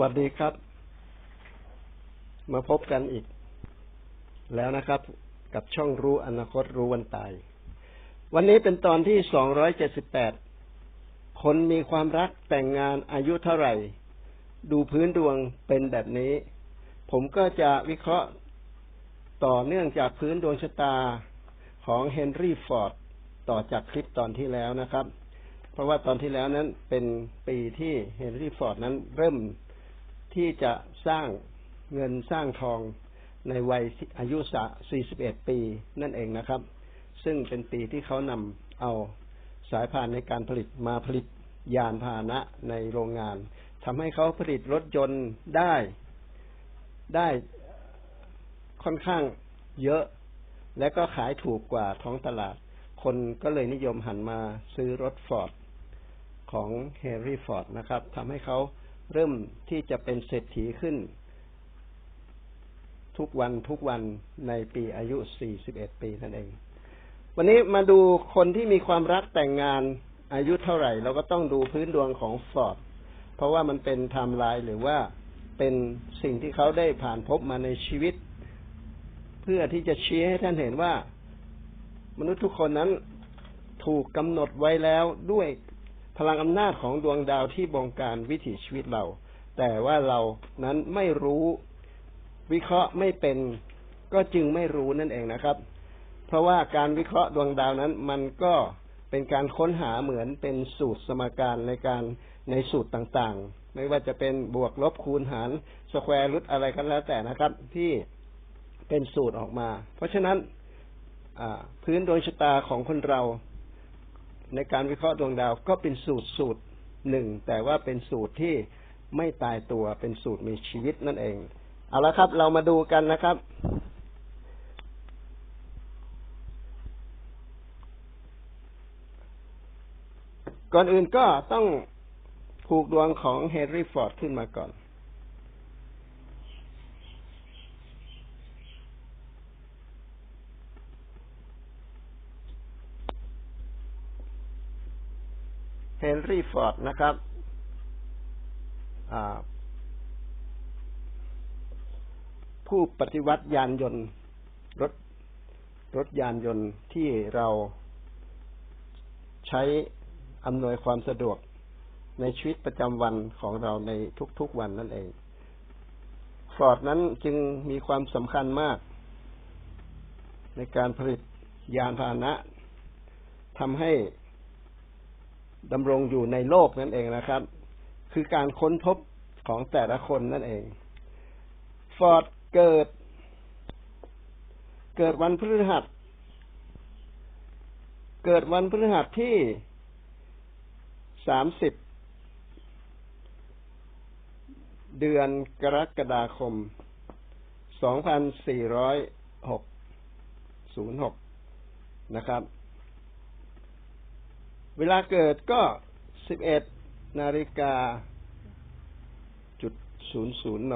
วัสดีครับ มาพบกันอีก แล้วนะครับ กับช่องรู้อนาคตรู้วันตาย วันนี้เป็นตอนที่สองร้อยเจ็ดสิบแปดคนมีความรักแต่งงานอายุเท่าไหร่ ดูพื้นดวงเป็นแบบนี้ ผมก็จะวิเคราะห์ต่อเนื่องจากพื้นดวงชะตาของเฮนรี่ฟอร์ดต่อจากคลิปตอนที่แล้วนะครับ เพราะว่าตอนที่แล้วนั้นเป็นปีที่เฮนรี่ฟอร์ดนั้นเริ่ม ที่จะสร้างเงินสร้างทองในวัยอายุ41 ปีนั่นเองนะครับ ซึ่งเป็นปีที่เขานำเอาสายพานในการผลิตมาผลิตยานพาหนะในโรงงานทำให้เขาผลิตรถยนต์ได้ได้ค่อนข้างเยอะ และก็ขายถูกกว่าท้องตลาด คนก็เลยนิยมหันมาซื้อรถฟอร์ดของเฮนรี่ฟอร์ดนะครับทำให้เขา เริ่มที่จะเป็นเศรษฐีขึ้น ทุกวันทุกวันในปีอายุ 41 ปีนั่นเอง วันนี้มาดูคนที่มีความรักแต่งงานอายุเท่าไหร่ เราก็ต้องดูพื้นดวงของฟอร์ดเพราะว่ามันเป็นไทม์ไลน์หรือว่าเป็นสิ่งที่เขาได้ผ่านพบมาในชีวิต เพื่อที่จะชี้ให้ท่านเห็นว่า มนุษย์ทุกคนนั้นถูกกำหนดไว้แล้วด้วย พลังอำนาจของดวงดาวที่บงการวิถีชีวิตเรา แต่ว่าเรานั้นไม่รู้วิเคราะห์ไม่เป็นก็จึงไม่รู้นั่นเองนะครับ เพราะว่าการวิเคราะห์ดวงดาวนั้น มันก็เป็นการค้นหาเหมือนเป็นสูตรสมการในการในสูตรต่างๆ ไม่ว่าจะเป็นบวกลบคูณหารสแควร์รูทอะไรก็แล้วแต่นะครับ ที่เป็นสูตรออกมา เพราะฉะนั้นพื้นดวงชะตาของคนเรา ในการวิเคราะห์ดวงดาวก็เป็นสูตรสูตรหนึ่งแต่ว่าเป็นสูตรที่ไม่ตายตัวเป็นสูตรมีชีวิตนั่นเอง เอาละครับ เรามาดูกันนะครับ ก่อนอื่นก็ต้องผูกดวงของเฮนรี่ฟอร์ดขึ้นมาก่อน เฮนรี่ฟอร์ดนะครับผู้ปฏิวัติยานยนต์ รถรถยานยนต์ที่เราใช้อำนวยความสะดวกในชีวิตประจำวันของเราในทุกๆวันนั่นเอง ฟอร์ดนั้นจึงมีความสำคัญมาก ในการผลิตยานพาหนะทำให้ ดำรงอยู่ในโลกนั่นเองนะครับ คือการค้นพบของแต่ละคนนั่นเอง ฟอร์ดเกิด เกิดวันพฤหัส เกิดวันพฤหัสที่สามสิบเดือนกรกฎาคมสองพันสี่ร้อยหกศูนย์หกนะครับ เวลาเกิดก็สิบเอ็ดนาฬิกาจุดศูนย์ศูนย์น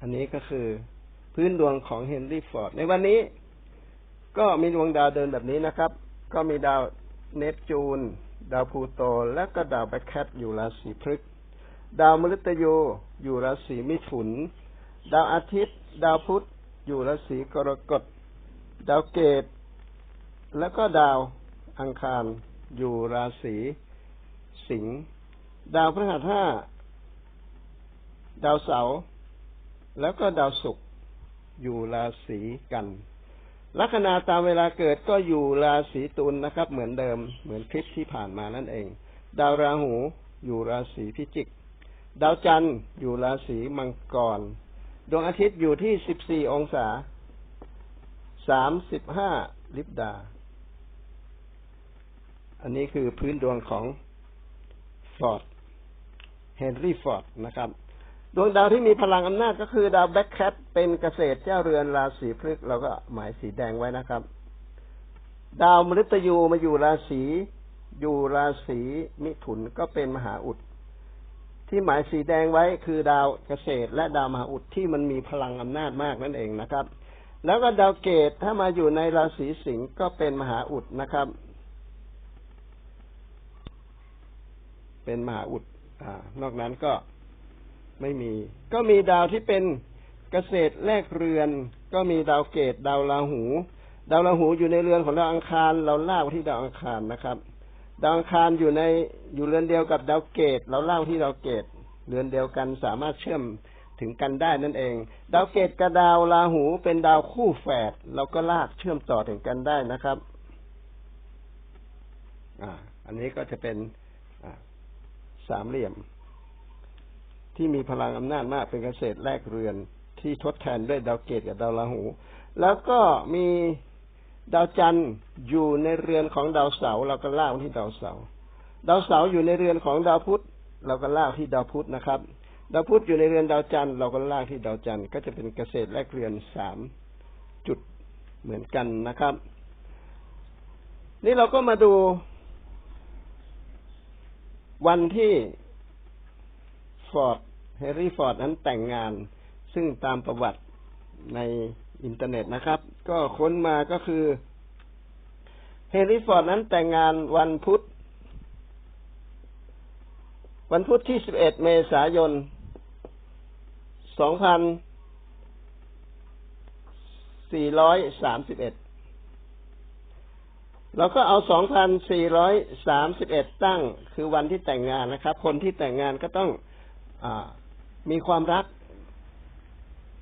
อันนี้ก็คือพื้นดวงของเฮนรี่ฟอร์ด ในวันนี้ก็มีดวงดาวเดินแบบนี้นะครับ ก็มีดาวเนปจูน ดาวพูโต และก็ดาวแบคแคทอยู่ราศีพฤกษ์ดาวมฤตยูอยู่ราศีมิถุน ดาวอาทิตย์ ดาวพุธอยู่ราศีกรกฎ ดาวเกต แล้วก็ดาว อังคารอยู่ราศีสิงห์ดาวพฤหัสห้าดาวเสาร์แล้วก็ดาวศุกร์อยู่ราศีกัน ลัคนาตามเวลาเกิดก็อยู่ราศีตุลนะครับ เหมือนเดิมเหมือนคลิปที่ผ่านมานั่นเอง ดาวราหูอยู่ราศีพิจิก ดาวจันทร์อยู่ราศีมังกร ดวงอาทิตย์อยู่ที่สิบสี่องศาสามสิบห้าลิบดา อันนี้คือพื้นดวงของฟอร์ดเฮนรี่ฟอร์ดนะครับ ดวงดาวที่มีพลังอำนาจก็คือดาวแบ็คแคทเป็นเกษตรเจ้าเรือนราศีพฤกษ์เราก็หมายสีแดงไว้นะครับ ดาวมฤตยูมาอยู่ราศีอยู่ราศีมิถุนก็เป็นมหาอุด ที่หมายสีแดงไว้คือดาวเกษตร และดาวมหาอุดที่มันมีพลังอำนาจมากนั่นเองนะครับ แล้วก็ดาวเกตถ้ามาอยู่ในราศีสิงห์ก็เป็นมหาอุดนะครับ เป็นมหาอุดอนอกนั้นก็ไม่มี ก็มีดาวที่เป็นเกษตรแลกเรือน ก็มีดาวเกตดาวราหู ดาวราหูอยู่ในเรือนของดาวอังคาร เราล่าที่ดาวอังคารนะครับ ดาวอังคารอยู่ในอยู่เรือนเดียวกับดาวเกตเราเล่าที่ดาวเกตเรือนเดียวกันสามารถเชื่อมถึงกันได้นั่นเอง ดาวเกตกับดาวราหูเป็นดาวคู่แฝดเราก็ลากเชื่อมต่อถึงกันได้นะครับ อ่า อันนี้ก็จะเป็น สามเหลี่ยม ที่มีพลังอำนาจมากเป็นเกษตรแลกเรือนที่ทดแทนด้วยดาวเกตกับดาวราหู แล้วก็มีดาวจันทร์อยู่ในเรือนของดาวเสาร์เราก็ล่าที่ดาวเสาร์ดาวเสาร์อยู่ในเรือนของดาวพุธเราก็ล่าที่ดาวพุธนะครับ ดาวพุธอยู่ในเรือนดาวจันทร์เราก็ล่าที่ดาวจันทร์ก็จะเป็นเกษตรแลกเรือนสามจุดเหมือนกันนะครับ นี่เราก็มาดู วันที่ฟอร์ดเฮรี่ฟอร์ดนั้นแต่งงาน ซึ่งตามประวัติในอินเทอร์เน็ตนะครับ ก็ค้นมาก็คือเฮรี่ฟอร์ดนั้นแต่งงานวันพุธ วันพุธที่ 11 เมษายน 2431 เราก็เอาสองพันสี่ร้อยสามสิบเอ็ดตั้ง คือวันที่แต่งงานนะครับ คนที่แต่งงานก็ต้องอมีความรัก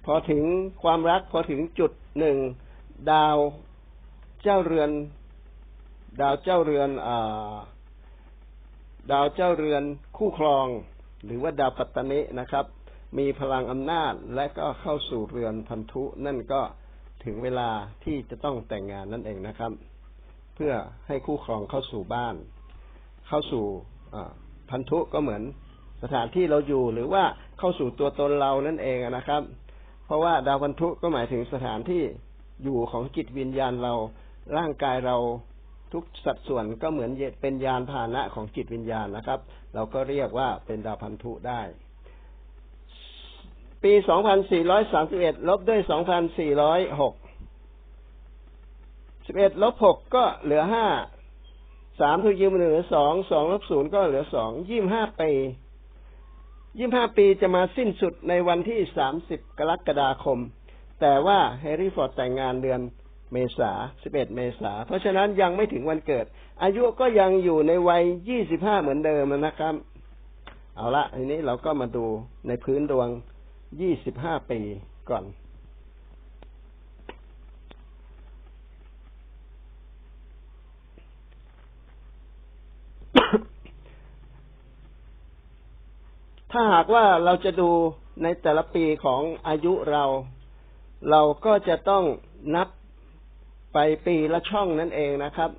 พอถึงความรักพอถึงจุดหนึ่งดาวเจ้าเรือน ดาวเจ้าเรือนอดาวเจ้าเรือนคู่ครอง หรือว่าดาวปัตตนินะครับ มีพลังอำนาจและก็เข้าสู่เรือนพันธุ นั่นก็ถึงเวลาที่จะต้องแต่งงานนั่นเองนะครับ พื่อให้คู่ครองเข้าสู่บ้าน เข้าสู่พันธุก็เหมือนสถานที่เราอยู่หรือว่าเข้าสู่ตัวตนเรานั่นเองนะครับ เพราะว่าดาวพันธุก็หมายถึงสถานที่อยู่ของจิตวิญญาณเรา ร่างกายเราทุกสัดส่วนก็เหมือนเป็นยานพาหนะของจิตวิญญาณนะครับ เราก็เรียกว่าเป็นดาวพันธุได้ ปี 2431 ลบด้วย 2406 สิบเอ็ดลบหกก็เหลือห้าสามถูกยืมเหลือสองสองลบศูนย์ก็เหลือสองยี่ห้าปียี่ห้าปีจะมาสิ้นสุดในวันที่สามสิบกรกฎาคม แต่ว่าแฮร์รี่ฟอร์ดแต่งงานเดือนเมษาสิบเอ็ดเมษา เพราะฉะนั้นยังไม่ถึงวันเกิด อายุก็ยังอยู่ในวัยยี่สิบห้าเหมือนเดิมนะครับ เอาละทีนี้เราก็มาดูในพื้นดวงยี่สิบห้าปีก่อน ถ้าหากว่าเราจะดูในแต่ละปีของอายุเรา เราก็จะต้องนับไปปีละช่องนั่นเองนะครับ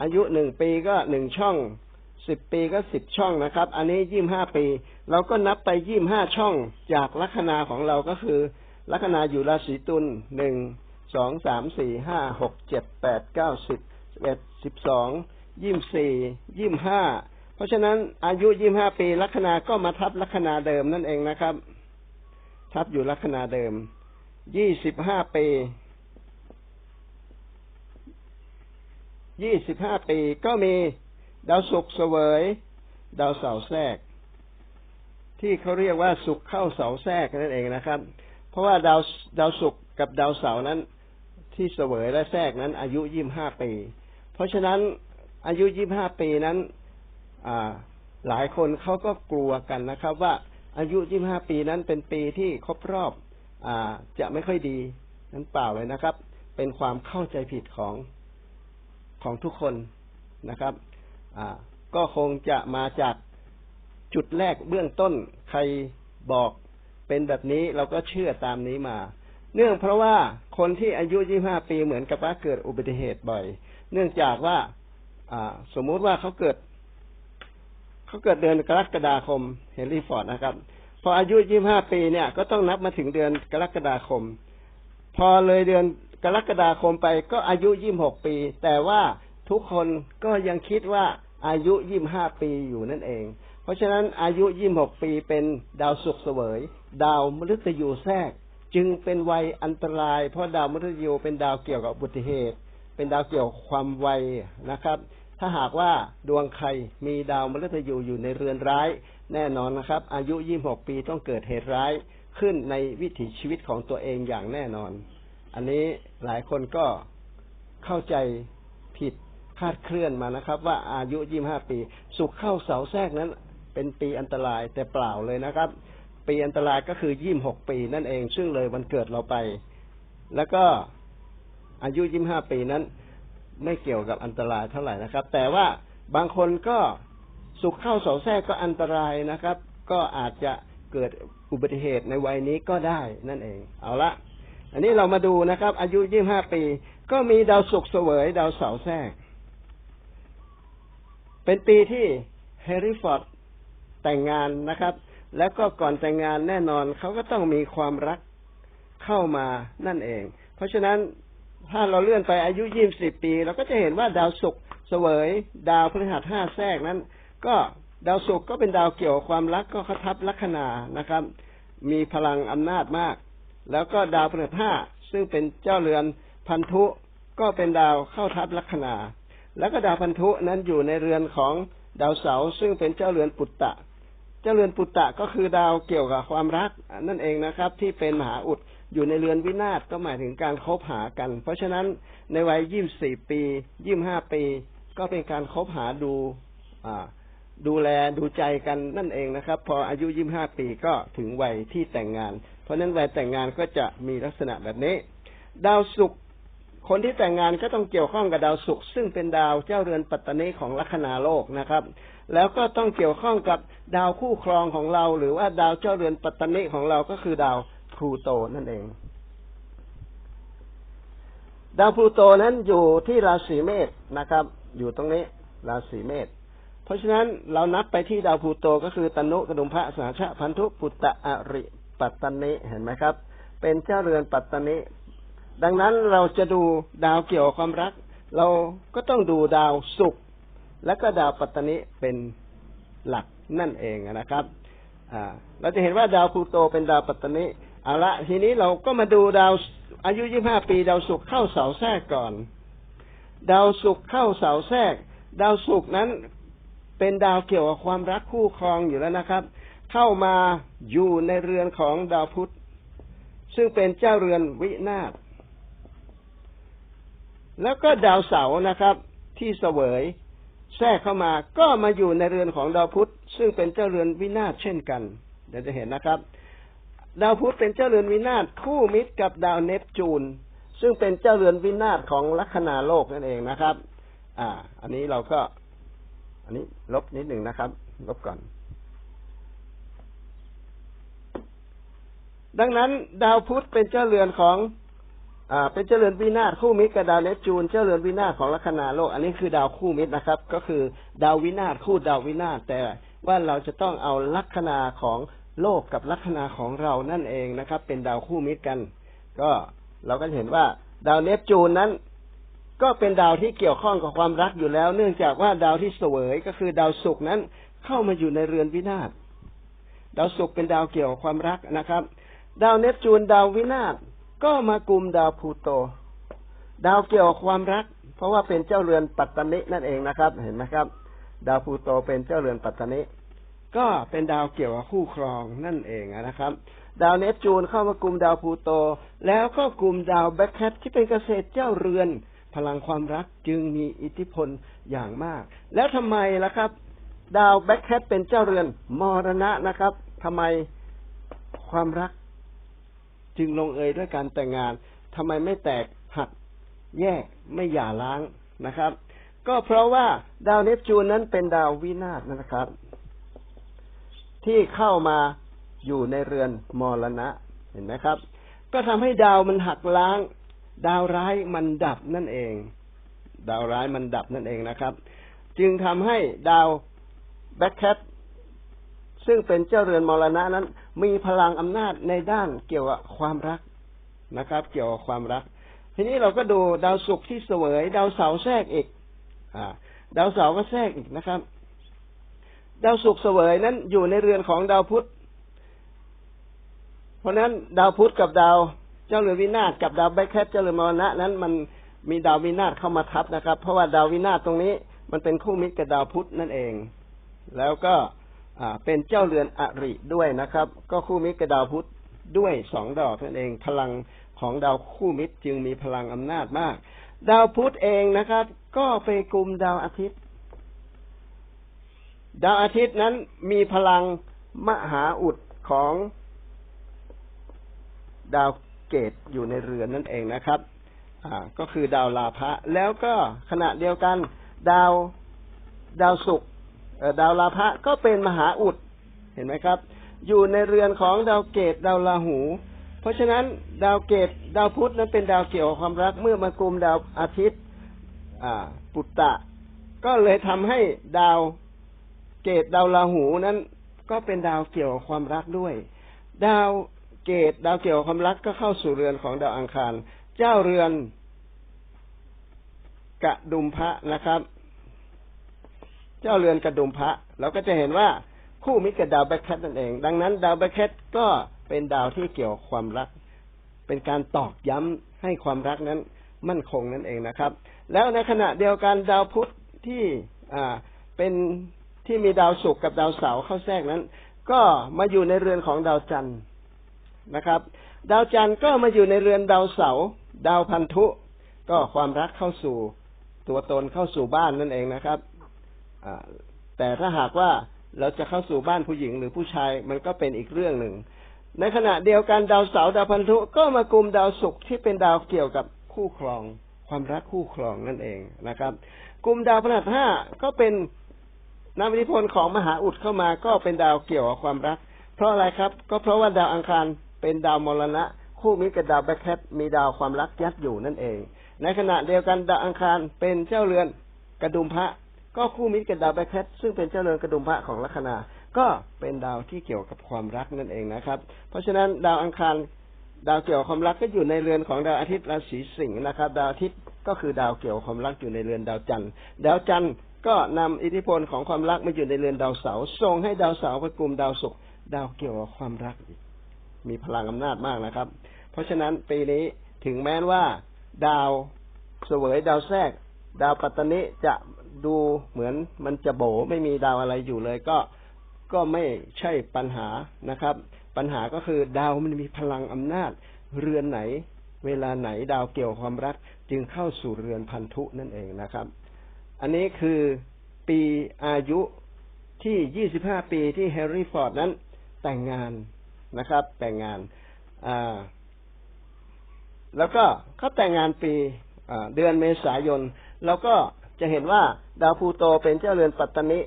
อายุหนึ่งปีก็หนึ่งช่องสิบปีก็สิบช่องนะครับ อันนี้ยี่บห้าปี เราก็นับไปยี่บห้าช่องจากลัคนาของเราก็คือ ลัคนาอยู่ราศีตุลหนึ่งสองสามสี่ห้าหกเจ็ดแปดเก้าสิบเอ็ดสิบสองยี่สี่ยี่ห้า เพราะฉะนั้นอายุยี่ห้าปีลัคนาก็มาทับลัคนาเดิมนั่นเองนะครับ ทับอยู่ลัคนาเดิม ยี่สิบห้าปี ยี่สิบห้าปีก็มีดาวศุกร์เสวย ดาวเสาแทรก ที่เขาเรียกว่าศุกร์เข้าเสาแทรกนั่นเองนะครับ เพราะว่าดาวดาวศุกร์กับดาวเสานั้น ที่เสวยและแทรกนั้น อายุยี่ห้าปี เพราะฉะนั้นอายุยี่ห้าปีนั้น หลายคนเขาก็กลัวกันนะครับ ว่าอายุยี่ห้าปีนั้นเป็นปีที่ครบรอบอจะไม่ค่อยดีนั้นเปล่าเลยนะครับ เป็นความเข้าใจผิดของของทุกคนนะครับก็คงจะมาจากจุดแรกเบื้องต้นใครบอกเป็นแบบนี้เราก็เชื่อตามนี้มา เนื่องเพราะว่าคนที่อายุยี่ห้าปีเหมือนกับว่าเกิดอุบัติเหตุบ่อย เนื่องจากว่าสมมุติว่าเขาเกิด เขาเกิดเดือนกรกฎาคมเฮนรี่ฟอร์ดนะครับ พออายุยี่ห้าปีเนี่ย ก็ต้องนับมาถึงเดือนกรกฎาคม พอเลยเดือนกรกฎาคมไปก็อายุยี่หกปี แต่ว่าทุกคนก็ยังคิดว่าอายุยี่ห้าปีอยู่นั่นเอง เพราะฉะนั้นอายุยี่หกปีเป็นดาวศุกร์เสวย ดาวมฤตยูแทรก จึงเป็นวัยอันตราย เพราะดาวมฤตยูเป็นดาวเกี่ยวกับอุบัติเหตุ เป็นดาวเกี่ยวกับความไวนะครับ ถ้าหากว่าดวงใครมีดาวมฤตยูอยู่ในเรือนร้าย แน่นอนนะครับ อายุยี่หกปีต้องเกิดเหตุร้ายขึ้นในวิถีชีวิตของตัวเองอย่างแน่นอน อันนี้หลายคนก็เข้าใจผิดคาดเคลื่อนมานะครับ ว่าอายุยี่ห้าปี สุขเข้าเสาแทรกนั้น เป็นปีอันตรายแต่เปล่าเลยนะครับ ปีอันตรายก็คือยี่หกปีนั่นเอง ซึ่งเลยวันเกิดเราไป แล้วก็อายุยี่ห้าปีนั้น ไม่เกี่ยวกับอันตรายเท่าไหร่นะครับ แต่ว่าบางคนก็สุขเข้าเสาแทรกก็อันตรายนะครับ ก็อาจจะเกิดอุบัติเหตุในวัยนี้ก็ได้นั่นเอง เอาละอันนี้เรามาดูนะครับ อายุยี่ห้าปี ก็มีดาวศุกร์เสวยดาวเสาแทรก เป็นปีที่แฮร์รี่ฟอร์ดแต่งงานนะครับ แล้วก็ก่อนแต่งงานแน่นอนเขาก็ต้องมีความรักเข้ามานั่นเอง เพราะฉะนั้น ถ้าเราเลื่อนไปอายุยี่สิบปี เราก็จะเห็นว่าดาวศุกร์เสวย ดาวพฤหัสห้าแทรกนั้น ก็ดาวศุกร์ก็เป็นดาวเกี่ยวกับความรักก็เขาทับลัคนานะครับ มีพลังอำนาจมาก แล้วก็ดาวพฤหัสห้าซึ่งเป็นเจ้าเรือนพันธุก็เป็นดาวเข้าทับลัคนา แล้วก็ดาวพันธุนั้นอยู่ในเรือนของดาวเสาร์ซึ่งเป็นเจ้าเรือนปุตตะ เจ้าเรือนปุตตะก็คือดาวเกี่ยวกับความรักนั่นเองนะครับ ที่เป็นมหาอุด อยู่ในเรือนวินาศก็หมายถึงการคบหากัน เพราะฉะนั้นในวัยยี่บสี่ปียี่บห้าปี ก็เป็นการคบหาดูอ่าดูแลดูใจกันนั่นเองนะครับ พออายุยี่ห้าปีก็ถึงวัยที่แต่งงาน เพราะนั้นวัยแต่งงานก็จะมีลักษณะแบบนี้ ดาวศุกร์คนที่แต่งงานก็ต้องเกี่ยวข้องกับดาวศุกร์ซึ่งเป็นดาวเจ้าเรือนปัตตานีของลัคนาโลกนะครับ แล้วก็ต้องเกี่ยวข้องกับดาวคู่ครองของเรา หรือว่าดาวเจ้าเรือนปัตตานีของเราก็คือดาว พลูโตนั่นเอง ดาวพลูโตนั้นอยู่ที่ราศีเมษนะครับ อยู่ตรงนี้ ราศีเมษเพราะฉะนั้นเรานับไปที่ดาวพลูโตก็คือตนุกระดุมพระสาชะพันธุปุตตะอริปัตตนิเห็นไหมครับ เป็นเจ้าเรือนปัตตนิดังนั้นเราจะดูดาวเกี่ยวกับความรัก เราก็ต้องดูดาวศุกร์และก็ดาวปัตตนิเป็นหลักนั่นเองนะครับ อ่า เราจะเห็นว่าดาวพลูโตเป็นดาวปัตตนิ เอาละทีนี้เราก็มาดูดาวอายุยี่ห้าปีดาวศุกร์เข้าเสาแทรกก่อน ดาวศุกร์เข้าเสาแทรก ดาวศุกร์นั้นเป็นดาวเกี่ยวกับความรักคู่ครองอยู่แล้วนะครับ เข้ามาอยู่ในเรือนของดาวพุธ ซึ่งเป็นเจ้าเรือนวินาศแล้วก็ดาวเสาร์นะครับ ที่เสวยแทรกเข้ามาก็มาอยู่ในเรือนของดาวพุธ ซึ่งเป็นเจ้าเรือนวินาศเช่นกัน เดี๋ยวจะเห็นนะครับ ดาวพุธเป็นเจ้าเรือนวินาศคู่มิตรกับดาวเนปจูน ซึ่งเป็นเจ้าเรือนวินาศของลัคนาโลกนั่นเองนะครับ อ่า อันนี้เราก็ อันนี้ลบนิดหนึ่งนะครับ ลบก่อน ดังนั้น ดาวพุธเป็นเจ้าเรือนของ อ่า เป็นเจ้าเรือนวินาศคู่มิตรกับดาวเนปจูน เจ้าเรือนวินาศของลัคนาโลก อันนี้คือดาวคู่มิตรนะครับ ก็คือ ดาววินาศคู่ดาววินาศแต่ว่าเราจะต้องเอาลัคนาของ โลกกับลัคนาของเรานั่นเองนะครับ เป็นดาวคู่มิตรกัน ก็เราก็เห็นว่าดาวเนปจูนนั้น ก็เป็นดาวที่เกี่ยวข้องกับความรักอยู่แล้ว เนื่องจากว่าดาวที่เสวยก็คือดาวศุกร์นั้นเข้ามาอยู่ในเรือนวินาศดาวศุกร์เป็นดาวเกี่ยวกับความรักนะครับ ดาวเนปจูนดาววินาศก็มากลุ่มดาวพูโต ดาวเกี่ยวกับความรัก เพราะว่าเป็นเจ้าเรือนปัตตานินั่นเองนะครับ เห็นไหมครับ ดาวพูโตเป็นเจ้าเรือนปัตตานิ ก็เป็นดาวเกี่ยวกับคู่ครองนั่นเองนะครับ ดาวเนปจูนเข้ามากลุ่มดาวพูโต แล้วก็กลุ่มดาวแบ็คแคทที่เป็นเกษตรเจ้าเรือน พลังความรักจึงมีอิทธิพลอย่างมาก แล้วทำไมล่ะครับ ดาวแบ็คแคทเป็นเจ้าเรือนมรณะนะครับทำไมความรัก จึงลงเอยด้วยการแต่งงานทำไมไม่แตกหักแยกไม่หย่าร้างนะครับ ก็เพราะว่าดาวเนปจูนนั้นเป็นดาววินาศนะครับ ที่เข้ามาอยู่ในเรือนมรณะ เห็นไหมครับ ก็ทำให้ดาวมันหักล้าง ดาวร้ายมันดับนั่นเอง ดาวร้ายมันดับนั่นเองนะครับ จึงทำให้ดาวแบ็คแคทซึ่งเป็นเจ้าเรือนมรณะนั้น มีพลังอำนาจในด้านเกี่ยวกับความรักนะครับ เกี่ยวกับความรัก ทีนี้เราก็ดูดาวศุกร์ที่เสวย ดาวเสาร์แทรกอีกอดาวเสาร์ก็แทรกอีกนะครับ ดาวศุกเสวยนั้นอยู่ในเรือนของดาวพุธ เพราะนั้นดาวพุธกับดาว เจ้าเรือนวินาศกับดาวแบคแคทเจ้าเรือนมรณะนั้น มันมีดาววินาศเข้ามาทับนะครับ เพราะว่าดาววินาศตรงนี้ มันเป็นคู่มิตรกับดาวพุธนั่นเอง แล้วก็เป็นเจ้าเรือนอริด้วยนะครับ ก็คู่มิตรกับดาวพุธด้วยสองดอกนั่นเอง พลังของดาวคู่มิตรจึงมีพลังอำนาจมาก ดาวพุธเองนะครับ ก็ไปกลุ่มดาวอาทิตย์ ดาวอาทิตย์นั้นมีพลังมหาอุดของดาวเกตอยู่ในเรือนนั่นเองนะครับ อ่า ก็คือดาวลาภะแล้วก็ขณะเดียวกัน ดาวดาวศุกร์ดาวลาภะก็เป็นมหาอุด เห็นไหมครับ อยู่ในเรือนของดาวเกตดาวลาหู เพราะฉะนั้นดาวเกตดาวพุธนั้นเป็นดาวเกี่ยวกับความรักเมื่อมากลุ่มดาวอาทิตย์ อ่า ปุตตะ ก็เลยทำให้ดาว เกตดาวลาหูนั้น ก็เป็นดาวเกี่ยวกับความรักด้วย ดาวเกตดาวเกี่ยวกับความรักก็เข้าสู่เรือนของดาวอังคาร เจ้าเรือนกระดุมพระนะครับ เจ้าเรือนกระดุมพระเราก็จะเห็นว่าคู่มิตรกับดาวแบ็คแคทนั่นเอง ดังนั้น ดาวแบ็คแคทก็เป็นดาวที่เกี่ยวกับความรัก เป็นการตอกย้ำให้ความรักนั้น มั่นคงนั่นเองนะครับ แล้วในขณะเดียวกันดาวพุธที่อ่าเป็น ที่มีดาวศุกร์กับดาวเสาร์เข้าแทรกนั้น ก็มาอยู่ในเรือนของดาวจันทร์นะครับ ดาวจันทร์ก็มาอยู่ในเรือนดาวเสาร์ดาวพันธุ ก็ความรักเข้าสู่ตัวตนเข้าสู่บ้านนั่นเองนะครับแต่ถ้าหากว่าเราจะเข้าสู่บ้านผู้หญิงหรือผู้ชายมันก็เป็นอีกเรื่องหนึ่ง ในขณะเดียวกันดาวเสาร์ดาวพันธุก็มากลุ่มดาวศุกร์ที่เป็นดาวเกี่ยวกับคู่ครอง ความรักคู่ครองนั่นเองนะครับ กลุ่มดาวพฤหัสห้าก็เป็น นามอิทธิพลของมหาอุดเข้ามาก็เป็นดาวเกี่ยวกับความรัก เพราะอะไรครับ ก็เพราะว่าดาวอังคารเป็นดาวมรณะ คู่มิตรกับดาวแบ็คแคทมีดาวความรักยัดอยู่นั่นเอง ในขณะเดียวกันดาวอังคารเป็นเจ้าเรือนกระดุมพระก็คู่มิตรกับดาวแบ็คแคทซึ่งเป็นเจ้าเรือนกระดุมพระของลัคนา ก็เป็นดาวที่เกี่ยวกับความรักนั่นเองนะครับ เพราะฉะนั้นดาวอังคารดาวเกี่ยวกับความรักก็อยู่ในเรือนของดาวอาทิตย์ราศีสิงห์นะครับ ดาวอาทิตย์ก็คือดาวเกี่ยวกับความรักอยู่ในเรือนดาวจันทร์ดาวจันทร์ ก็นำอิทธิพลของความรักมาอยู่ในเรือนดาวเสาส่งให้ดาวเสาไปกลุ่มดาวศุกร์ดาวเกี่ยวกับความรักอีกมีพลังอำนาจมากนะครับ เพราะฉะนั้นปีนี้ถึงแม้ว่า ดาวเสวยดาวแทรก ดาวปัตตานิจะดูเหมือนมันจะโบไม่มีดาวอะไรอยู่เลยก็ก็ไม่ใช่ปัญหานะครับ ปัญหาก็คือดาวมันมีพลังอำนาจ เรือนไหน เวลาไหนดาวเกี่ยวความรัก จึงเข้าสู่เรือนพันธุนั่นเองนะครับ อันนี้คือปีอายุที่ยี่สิบห้าปีที่แฮร์รี่ฟอร์ดนั้นแต่งงานนะครับ แต่งงานอ่าแล้วก็เขาแต่งงานปีเดือนเมษายน แล้วก็จะเห็นว่าดาวพูโตเป็นเจ้าเรือนปัตตนิ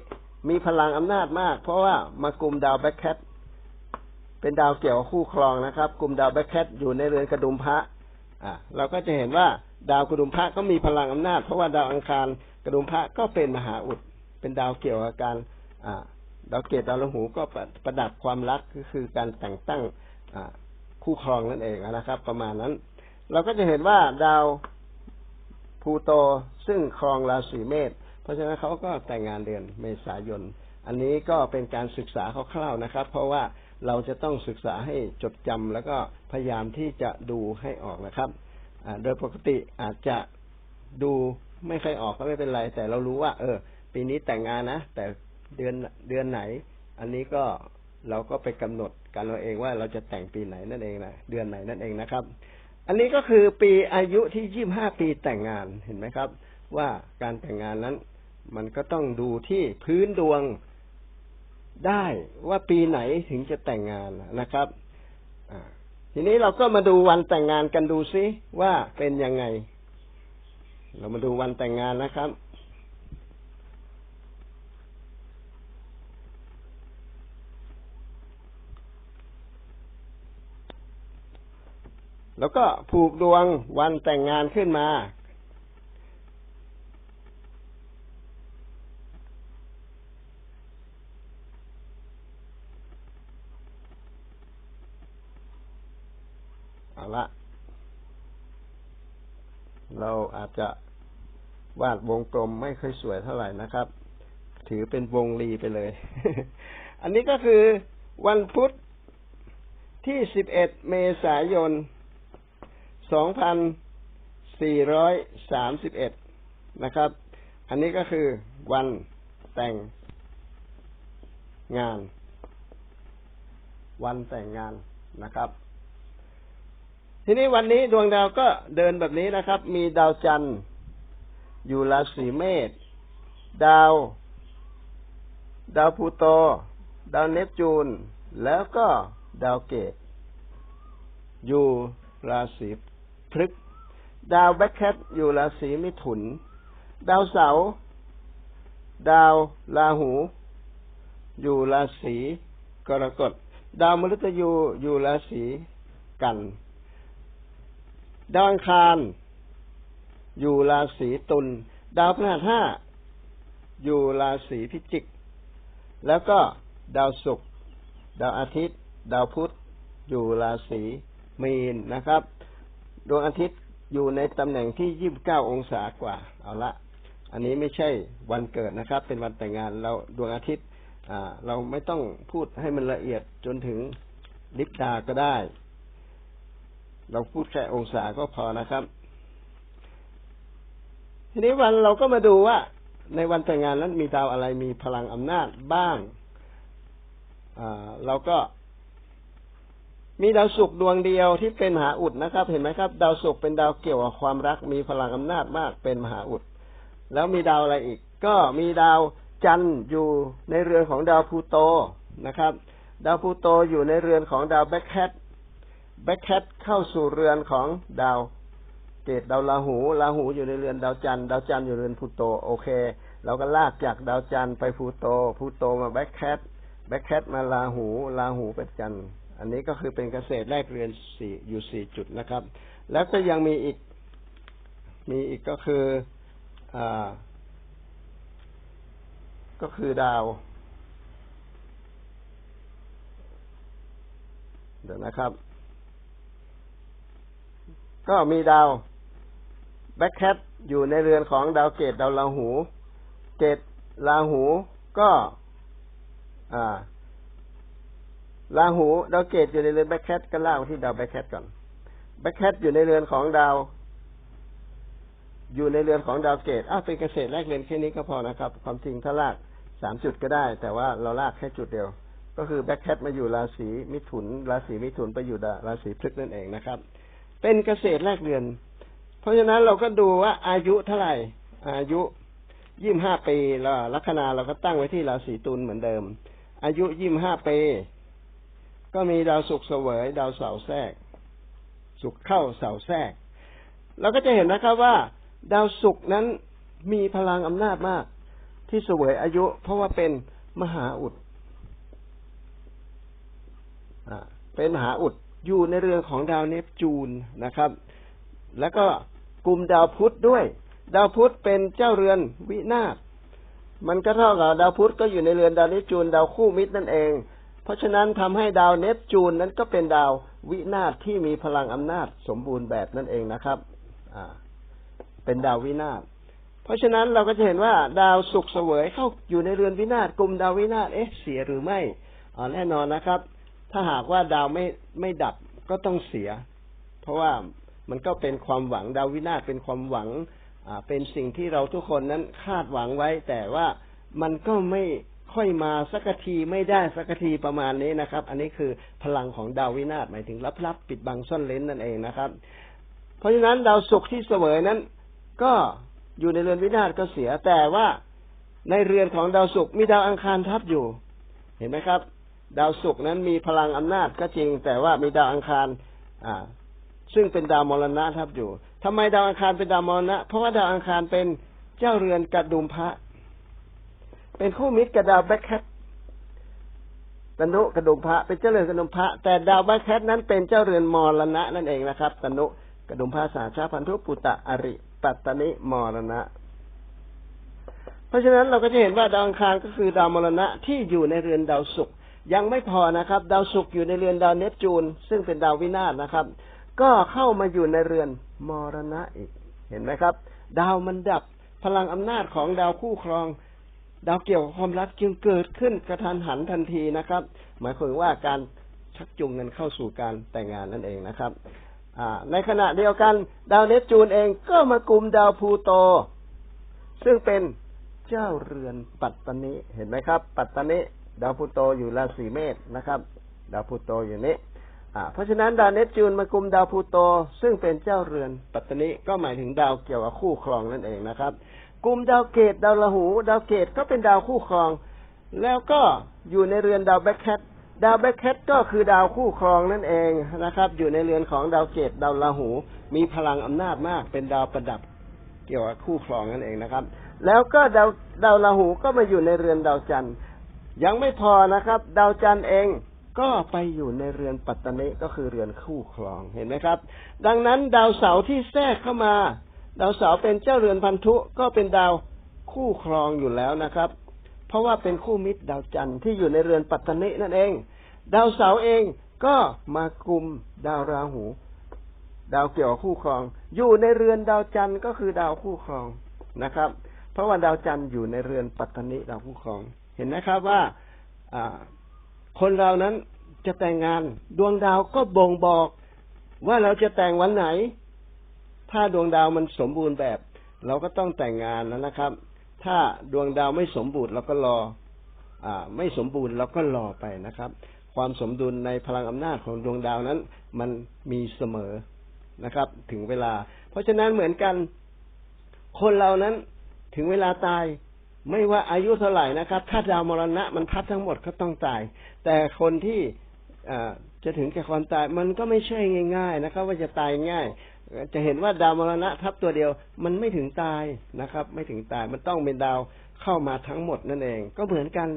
มีพลังอำนาจมาก เพราะว่ามากลุ่มดาวแบ็คแคทเป็นดาวเกี่ยวกับคู่ครองนะครับ กลุ่มดาวแบ็คแคทอยู่ในเรือนกระดุมพระอ่าเราก็จะเห็นว่าดาวกระดุมพระก็มีพลังอำนาจ เพราะว่าดาวอังคาร กระดุมพระก็เป็นมหาอุด เป็นดาวเกี่ยวกับการอ่าดาวเกตดาวลหูก็ประดับความรักก็คือการแต่งตั้งคู่ครองนั่นเองนะครับ ประมาณนั้น เราก็จะเห็นว่าดาวพูโตซึ่งครองราศีเมษเพราะฉะนั้นเขาก็แต่งงานเดือนเมษายน อันนี้ก็เป็นการศึกษาคร่าวๆนะครับ เพราะว่าเราจะต้องศึกษาให้จดจำแล้วก็พยายามที่จะดูให้ออกนะครับโดยปกติอาจจะดู ไม่ค่อยออกก็ไม่เป็นไร แต่เรารู้ว่า เออ ปีนี้แต่งงานนะ แต่เดือนเดือนไหน อันนี้ก็เราก็ไปกำหนดกันเราเองว่าเราจะแต่งปีไหนนั่นเองนะเดือนไหนนั่นเองนะครับ อันนี้ก็คือปีอายุที่ยี่บห้าปีแต่งงานเห็นไหมครับ ว่าการแต่งงานนั้น มันก็ต้องดูที่พื้นดวงได้ว่าปีไหนถึงจะแต่งงานนะครับทีนี้เราก็มาดูวันแต่งงานกันดูซิว่าเป็นยังไง เรามาดูวันแต่งงานนะครับ แล้วก็ผูกดวงวันแต่งงานขึ้นมา เอาละ เราอาจจะวาดวงกลมไม่ค่อยสวยเท่าไหร่นะครับ ถือเป็นวงรีไปเลย อันนี้ก็คือวันพุธที่สิบเมษายนสองพันสี่ร้อยสามสิบเอ็ดนะครับ อันนี้ก็คือวันแต่งงาน วันแต่งงานนะครับ ทีนี้วันนี้ดวงดาวก็เดินแบบนี้นะครับ มีดาวจันทร์อยู่ราศีเมษดาว ดาวพูโต ดาวเนปจูน แล้วก็ดาวเกต อยู่ราศีพฤกษ์ดาวแบ็คแคทอยู่ราศีมิถุน ดาวเสาร์ดาวราหู อยู่ราศีกรกฎ ดาวมฤตยูอยู่ราศีกัน ดาวอังคาร อยู่ราศีตุล ดาวพฤหัสห้า อยู่ราศีพิจิก แล้วก็ดาวศุกร์ ดาวอาทิตย์ ดาวพุธ อยู่ราศีมีนนะครับ ดวงอาทิตย์อยู่ในตำแหน่งที่ยี่บเก้าองศากว่า เอาละ อันนี้ไม่ใช่วันเกิดนะครับ เป็นวันแต่งงานเราดวงอาทิตย์เราไม่ต้องพูดให้มันละเอียดจนถึงลิกดาก็ได้ เราพูดแค่องศาก็พอนะครับ ทีนี้วันเราก็มาดูว่า ในวันแต่งงานนั้นมีดาวอะไรมีพลังอำนาจบ้างเราก็ มีดาวศุกร์ดวงเดียวที่เป็นมหาอุดนะครับ เห็นไหมครับ ดาวศุกร์เป็นดาวเกี่ยวกับความรัก มีพลังอำนาจมากเป็นมหาอุด แล้วมีดาวอะไรอีก ก็มีดาวจันทร์อยู่ในเรือนของดาวพูโตนะครับ ดาวพูโตอยู่ในเรือนของดาวแบ็คแคท แบ็คแคทเข้าสู่เรือนของดาวเกตดาวราหูราหูอยู่ในเรือนดาวจันทร์ดาวจันทร์อยู่เรือนพูโต โอเค เราก็ลากจากดาวจันทร์ไปพูโตพูโตมาแบ็คแคทแบ็คแคทมาราหูราหูเป็นจันทร์อันนี้ก็คือเป็นเกษตรแรกเรียนสี่อยู่สี่จุดนะครับ แล้วก็ยังมีอีก มีอีกก็คืออ่าก็คือดาว เดี๋ยวนะครับ ก็มีดาวแบ็คแคทอยู่ในเรือนของดาวเกตดาวราหู เกตราหูก็อ่าราหูดาวเกตอยู่ในเรือนแบ็คแคทก็เล่าที่ดาวแบ็คแคทก่อนแบ็คแคทอยู่ในเรือนของดาว อยู่ในเรือนของดาวเกตอ้าวเป็นเกษตรแรกเรียนแค่นี้ก็พอนะครับ ความจริงถ้าลากสามจุดก็ได้ แต่ว่าเราลากแค่จุดเดียว ก็คือแบ็คแคทมาอยู่ราศีมิถุน ราศีมิถุนไปอยู่ราศีพฤกษ์นั่นเองนะครับ เป็นเกษตรแรกเรือน เพราะฉะนั้นเราก็ดูว่าอายุเท่าไหร่ อายุยี่ห้าปีแล้วลัคนาเราก็ตั้งไว้ที่ราศีตุลเหมือนเดิม อายุยี่ห้าปี ก็มีดาวศุกร์เสวยดาวเสาร์แทรกศุกร์เข้าเสาร์แทรกเราก็จะเห็นนะครับว่า ดาวศุกร์นั้นมีพลังอำนาจมาก ที่เสวยอายุ เพราะว่าเป็นมหาอุดเป็นมหาอุด อยู่ในเรือนของดาวเนปจูนนะครับ แล้วก็กลุ่มดาวพุธด้วย ดาวพุธเป็นเจ้าเรือนวินาศมันก็เท่ากับดาวพุธก็อยู่ในเรือนดาวเนปจูน ดาวคู่มิตรนั่นเอง เพราะฉะนั้นทำให้ดาวเนปจูนนั้นก็เป็นดาววินาศที่มีพลังอำนาจสมบูรณ์แบบนั่นเองนะครับ อ่า เป็นดาววินาศเพราะฉะนั้นเราก็จะเห็นว่าดาวสุกเสวยเข้าอยู่ในเรือนวินาศกลุ่มดาววินาศเอ๊ะเสียหรือไม่อ๋อแน่นอนนะครับ ถ้าหากว่าดาวไม่ไม่ดับก็ต้องเสีย เพราะว่ามันก็เป็นความหวังดาววินาศเป็นความหวังอ่าเป็นสิ่งที่เราทุกคนนั้นคาดหวังไว้ แต่ว่ามันก็ไม่ค่อยมาสักทีไม่ได้สักทีประมาณนี้นะครับ อันนี้คือพลังของดาววินาศหมายถึงลับๆปิดบังซ่อนเลนนั่นเองนะครับ เพราะฉะนั้นดาวศุกร์ที่เสวยนั้น ก็อยู่ในเรือนวินาศก็เสียแต่ว่าในเรือนของดาวศุกร์มีดาวอังคารทับอยู่ เห็นไหมครับ ดาวศุกร์นั้นมีพลังอำนาจก็จริง แต่ว่ามีดาวอังคาร อ่า ซึ่งเป็นดาวมรณะทับอยู่ทำไมดาวอังคารเป็นดาวมรณะ เพราะว่าดาวอังคารเป็นเจ้าเรือนกระดุมพระ เป็นคู่มิตรกับดาวแบ็คแคทตนุกระดุมพระเป็นเจ้าเรือนกระดุมพระ แต่ดาวแบ็คแคทนั้นเป็นเจ้าเรือนมรณะนั่นเองนะครับตนุกระดุมพระสาชาพันธุปุตตะอริ ปัตตนิมรณะเพราะฉะนั้นเราก็จะเห็นว่าดาวอังคารก็คือดาวมรณะที่อยู่ในเรือนดาวศุกร์ ยังไม่พอนะครับ ดาวศุกร์อยู่ในเรือนดาวเนปจูน ซึ่งเป็นดาววินาศนะครับ ก็เข้ามาอยู่ในเรือนมรณะอีก เห็นไหมครับ ดาวมันดับพลังอำนาจของดาวคู่ครอง ดาวเกี่ยวกับความรักจึงเกิดขึ้นกระทันหันทันทีนะครับ หมายความว่าการชักจูงกันเข้าสู่การแต่งงานนั่นเองนะครับในขณะเดียวกัน ดาวเนปจูนเองก็มากลุ่มดาวพูโต ซึ่งเป็นเจ้าเรือนปัตตานีเห็นไหมครับ ปัตตานี ดาวพุโตอยู่ราศีเมษนะครับ ดาวพุโตอยู่นี้อ่าเพราะฉะนั้นดาวเนปจูนมากุมดาวพุโต ซึ่งเป็นเจ้าเรือนปัตตนีก็หมายถึงดาวเกี่ยวกับคู่ครองนั่นเองนะครับกลุ่มดาวเกตดาวราหู ดาวเกตก็เป็นดาวคู่ครอง แล้วก็อยู่ในเรือนดาวแบ็คแคทดาวแบ็คแคทก็คือดาวคู่ครองนั่นเองนะครับ อยู่ในเรือนของดาวเกตดาวราหู มีพลังอำนาจมาก เป็นดาวประดับเกี่ยวกับคู่ครองนั่นเองนะครับ แล้วก็ดาวดาวราหูก็มาอยู่ในเรือนดาวจันทร์ ยังไม่พอนะครับ ดาวจันทร์เองก็ไปอยู่ในเรือนปัตตนิก็คือเรือนคู่ครองเห็นไหมครับ ดังนั้นดาวเสาร์ที่แทรกเข้ามา ดาวเสาร์เป็นเจ้าเรือนพันธุก็เป็นดาวคู่ครองอยู่แล้วนะครับ เพราะว่าเป็นคู่มิตรดาวจันทร์ที่อยู่ในเรือนปัตตนินั่นเอง ดาวเสาร์เองก็มากุมดาวราหู ดาวเกี่ยวคู่ครอง อยู่ในเรือนดาวจันทร์ก็คือดาวคู่ครองนะครับ เพราะว่าดาวจันทร์อยู่ในเรือนปัตตนิดาวคู่ครอง เห็นนะครับว่าคนเรานั้นจะแต่งงานดวงดาวก็บ่งบอกว่าเราจะแต่งวันไหน ถ้าดวงดาวมันสมบูรณ์แบบ เราก็ต้องแต่งงานแล้วนะครับ ถ้าดวงดาวไม่สมบูรณ์เราก็รออ่า ไม่สมบูรณ์เราก็รอไปนะครับ ความสมดุลในพลังอำนาจของดวงดาวนั้น มันมีเสมอนะครับ ถึงเวลา เพราะฉะนั้นเหมือนกัน คนเรานั้นถึงเวลาตาย ไม่ว่าอายุเท่าไหร่นะครับ ถ้าดาวมรณะมันพัดทั้งหมดก็ต้องตาย แต่คนที่จะถึงแก่ความตายมันก็ไม่ใช่ง่าย ๆ นะครับ ว่าจะตายง่าย จะเห็นว่าดาวมรณะทับตัวเดียว มันไม่ถึงตายนะครับ ไม่ถึงตายมันต้องเป็นดาวเข้ามาทั้งหมดนั่นเอง ก็เหมือนกัน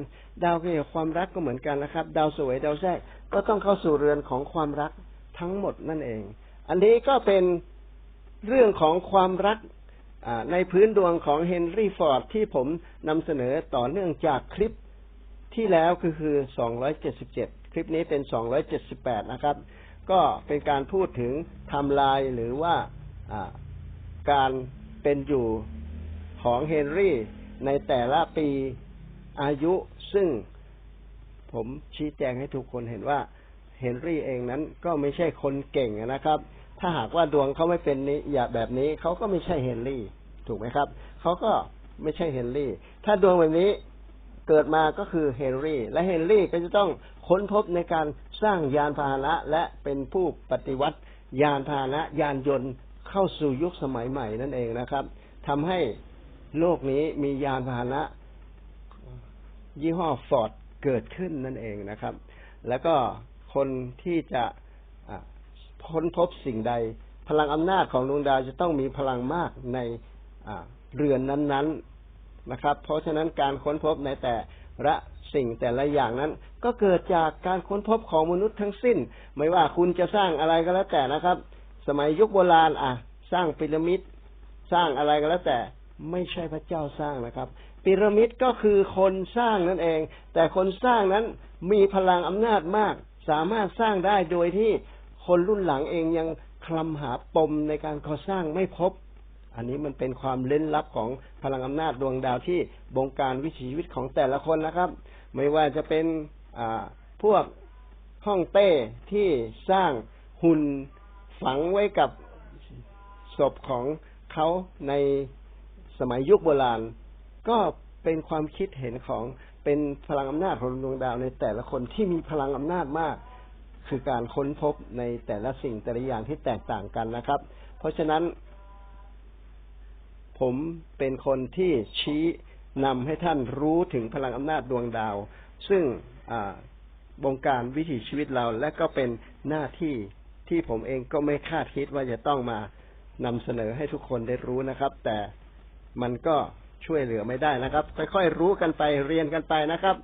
ดาวเกี่ยวกับความรักก็เหมือนกันนะครับ ดาวสวยดาวแทรกก็ต้องเข้าสู่เรือนของความรักทั้งหมดนั่นเอง อันนี้ก็เป็นเรื่องของความรัก ในพื้นดวงของเฮนรี่ฟอร์ดที่ผมนำเสนอต่อเนื่องจากคลิปที่แล้วคือคือ 277 คลิปนี้เป็น 278 นะครับ ก็เป็นการพูดถึงทำลายหรือว่าการเป็นอยู่ของเฮนรี่ในแต่ละปีอายุซึ่งผมชี้แจงให้ทุกคนเห็นว่าเฮนรี่เองนั้นก็ไม่ใช่คนเก่งนะครับ ถ้าหากว่าดวงเขาไม่เป็นนี้อย่าแบบนี้เขาก็ไม่ใช่เฮนรี่ ถูกไหมครับเขาก็ไม่ใช่เฮนรี่ ถ้าดวงแบบนี้เกิดมาก็คือเฮนรี่ และเฮนรี่ก็จะต้องค้นพบในการสร้างยานพาหนะและเป็นผู้ปฏิวัติยานพาหนะ ยานยนต์เข้าสู่ยุคสมัยใหม่นั่นเองนะครับทำให้โลกนี้มียานพาหนะ ยี่ห้อฟอร์ดเกิดขึ้นนั่นเองนะครับ แล้วก็คนที่จะ ค้นพบสิ่งใด พลังอำนาจของดวงดาวจะต้องมีพลังมากในเรือนนั้นๆนะครับ เพราะฉะนั้นการค้นพบในแต่ละสิ่งแต่ละอย่างนั้น ก็เกิดจากการค้นพบของมนุษย์ทั้งสิ้น ไม่ว่าคุณจะสร้างอะไรก็แล้วแต่นะครับ สมัยยุคโบราณ อะ สร้างพีระมิดสร้างอะไรก็แล้วแต่ไม่ใช่พระเจ้าสร้างนะครับพีระมิดก็คือคนสร้างนั่นเอง แต่คนสร้างนั้นมีพลังอำนาจมาก สามารถสร้างได้โดยที่ คนรุ่นหลังเองยังคลำหาปมในการก่อสร้างไม่พบ อันนี้มันเป็นความเล่นลับของพลังอำนาจดวงดาวที่บงการวิถีชีวิตของแต่ละคนนะครับ ไม่ว่าจะเป็นพวกห้องเต้ที่สร้างหุ่นฝังไว้กับศพของเขาในสมัยยุคโบราณ ก็เป็นความคิดเห็นของเป็นพลังอำนาจของดวงดาวในแต่ละคนที่มีพลังอำนาจมาก คือการค้นพบในแต่ละสิ่งแต่ละอย่างที่แตกต่างกันนะครับ เพราะฉะนั้น ผมเป็นคนที่ชี้นำให้ท่านรู้ถึงพลังอำนาจดวงดาว ซึ่งบงการวิถีชีวิตเราและก็เป็นหน้าที่ที่ผมเองก็ไม่คาดคิดว่าจะต้องมานำเสนอให้ทุกคนได้รู้นะครับ แต่มันก็ช่วยเหลือไม่ได้นะครับ ค่อยๆรู้กันไปเรียนกันไปนะครับ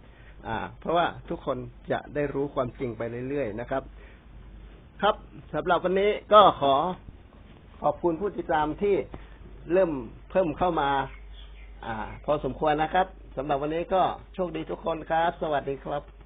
อ่า เพราะว่าทุกคนจะได้รู้ความจริงไปเรื่อยๆนะครับ ครับสำหรับวันนี้ก็ขอขอบคุณผู้ติดตามที่เริ่มเพิ่มเข้ามา อ่า พอสมควรนะครับสำหรับวันนี้ก็โชคดีทุกคนครับ สวัสดีครับ